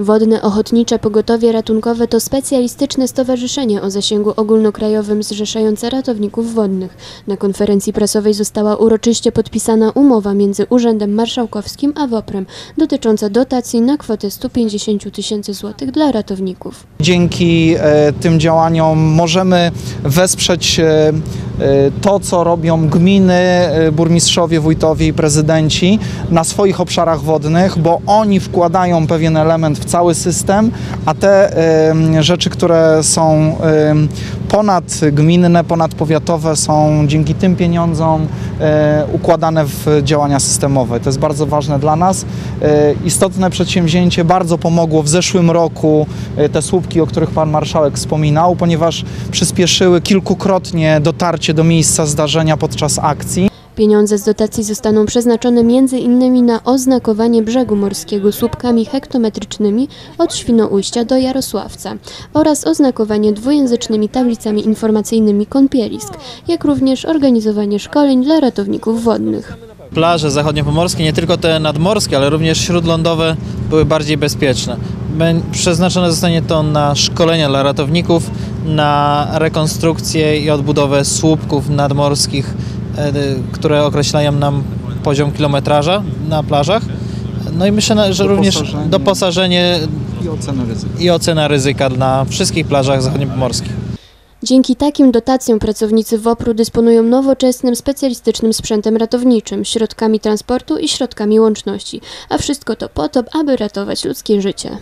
Wodne Ochotnicze Pogotowie Ratunkowe to specjalistyczne stowarzyszenie o zasięgu ogólnokrajowym zrzeszające ratowników wodnych. Na konferencji prasowej została uroczyście podpisana umowa między Urzędem Marszałkowskim a WOPR-em dotycząca dotacji na kwotę 150 tysięcy złotych dla ratowników. Dzięki e, tym działaniom możemy wesprzeć e, to, co robią gminy, e, burmistrzowie, wójtowie i prezydenci na swoich obszarach wodnych, bo oni wkładają pewien element w cały system, a te e, rzeczy, które są e, ponadgminne, ponadpowiatowe są dzięki tym pieniądzom e, układane w działania systemowe. To jest bardzo ważne dla nas. E, Istotne przedsięwzięcie bardzo pomogło w zeszłym roku e, te słupki, o których Pan Marszałek wspominał, ponieważ przyspieszyły kilkukrotnie dotarcie do miejsca zdarzenia podczas akcji. Pieniądze z dotacji zostaną przeznaczone m.in. na oznakowanie brzegu morskiego słupkami hektometrycznymi od Świnoujścia do Jarosławca oraz oznakowanie dwujęzycznymi tablicami informacyjnymi kąpielisk, jak również organizowanie szkoleń dla ratowników wodnych. plaże zachodniopomorskie, nie tylko te nadmorskie, ale również śródlądowe były bardziej bezpieczne. Przeznaczone zostanie to na szkolenia dla ratowników, na rekonstrukcję i odbudowę słupków nadmorskich, które określają nam poziom kilometraża na plażach. No i myślę, że również Doposażenie. I ocenę ryzyka. i ocena ryzyka na wszystkich plażach zachodniopomorskich. Dzięki takim dotacjom pracownicy WOPR-u dysponują nowoczesnym, specjalistycznym sprzętem ratowniczym, środkami transportu i środkami łączności, a wszystko to po to, aby ratować ludzkie życie.